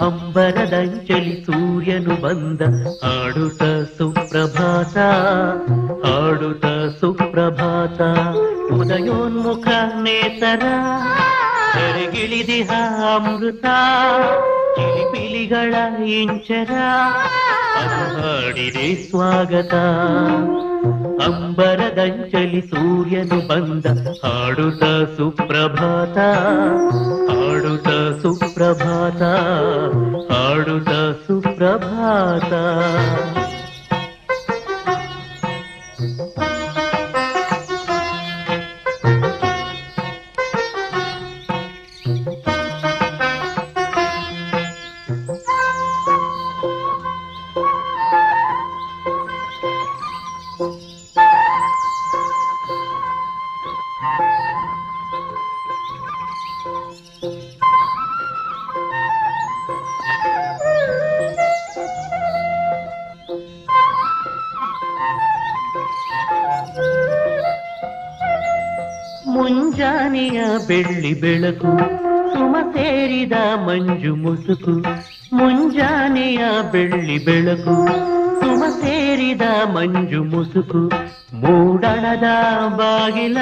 ಅಂಬರದಂಚಲಿ ಸೂರ್ಯನು ಬಂದ ಆಡುತ್ತ ಸುಪ್ರಭಾತ ಆಡುತ್ತ ಸುಪ್ರಭಾತ ಉದಯೋನ್ಮುಖ ನೇತರ ಕರೆಗಿಳಿದಿಹ ಅಮೃತ ಚಿಲಿಪಿಲಿಗಳ ಇಂಚರ ಅದು ಹಾಡಿದೆ ಸ್ವಾಗತ ಅಂಬರದಂಚಲಿ ಸೂರ್ಯನು ಬಂದ ಹಾಡುತ್ತ ಸುಪ್ರಭಾತ ಹಾಡುತ್ತ సుప్రభాత ఆడుట సుప్రభాత. ಮುಂಜಾನೆಯ ಬೆಳ್ಳಿ ಬೆಳಕು, ಸುಮ ಸೇರಿದ ಮಂಜು ಮುಸುಕು. ಮುಂಜಾನೆಯ ಬೆಳ್ಳಿ ಬೆಳಕು, ಸುಮ ಸೇರಿದ ಮಂಜು ಮುಸುಕು. ಮೂಡಣದ ಬಾಗಿಲ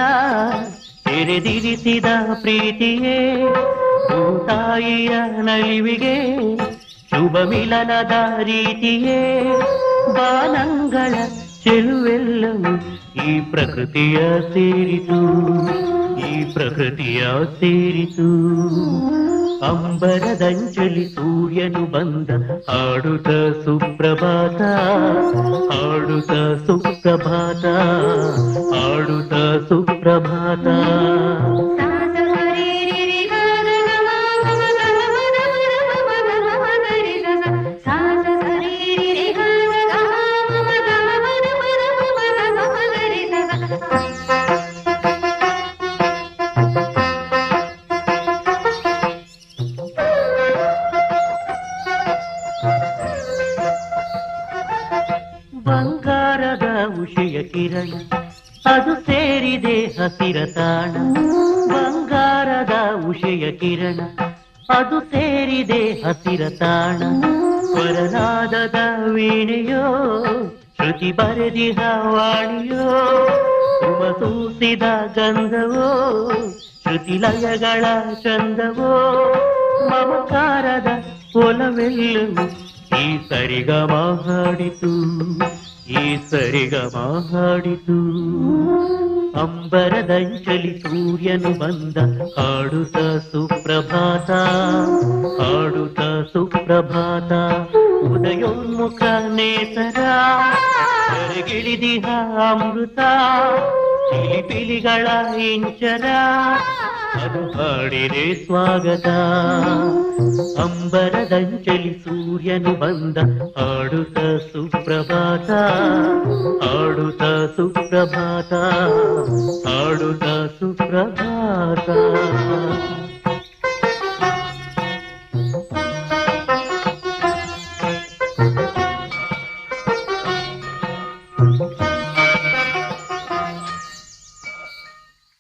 ತೆರೆದಿರಿಸಿದ ಪ್ರೀತಿಯೇ ತಾಯಿಯ ನಲಿವಿಗೆ ಶುಭ ಮಿಲನದ ರೀತಿಯೇ ಬಾನಂಗಳ ಚೆಲುವೆಲ್ಲವೂ ಈ ಪ್ರಕೃತಿಯ ಸೇರಿತು ಈ ಪ್ರಕೃತಿಯ ಸೇರಿತು ಅಂಬರದಂಚಲಿ ಸೂರ್ಯನು ಬಂದ ಹಾಡುತ್ತ ಸುಪ್ರಭಾತ ಹಾಡುತ್ತ ಸುಪ್ರಭಾತ ಹಾಡುತ್ತ ಸುಪ್ರಭಾತ ಬಂಗಾರದ ಉಷೆಯ ಕಿರಣ, ಅದು ಸೇರಿದೆ ಹಸಿರ ತಾಣ. ಬಂಗಾರದ ಉಷೆಯ ಕಿರಣ, ಅದು ಸೇರಿದೆ ಹಸಿರ ತಾಣ. ಸ್ವರನಾದದ ವೀಣೆಯೋ ಶ್ರುತಿ ಬರೆದಿದ ವಾಣಿಯೋ ಸುಮಸೂಸಿದ ಗಂಧವೋ, ಶ್ರುತಿ ಲಯಗಳ ಚಂದವೋ, ಮಮಕಾರದ ಒಲವೆಲ್ಲವೂ ಈ ಸರಿಗಮ ಹಾಡಿತು ಈ ಸರಿಗಮ ಹಾಡಿತು ಅಂಬರದಂಚಲಿ ಸೂರ್ಯನು ಬಂದ ಹಾಡುತ್ತ ಸುಪ್ರಭಾತ ಹಾಡುತ್ತ ಸುಪ್ರಭಾತ. ಉದಯೋನ್ಮುಖ ನೇತರ ಕರೆಗಿಳಿದಿಹ ಅಮೃತ ಚಿಲಿಪಿಲಿಗಳ ಇಂಚರ ಅದು ಹಾಡಿದೆ ಸ್ವಾಗತ ಅಂಬರದಂಚಲಿ ಸೂರ್ಯನು ಬಂದ ಹಾಡುತ್ತ ಸುಪ್ರಭಾತ ಹಾಡುತ್ತ ಸುಪ್ರಭಾತ ಹಾಡುತ್ತ ಸುಪ್ರಭಾತ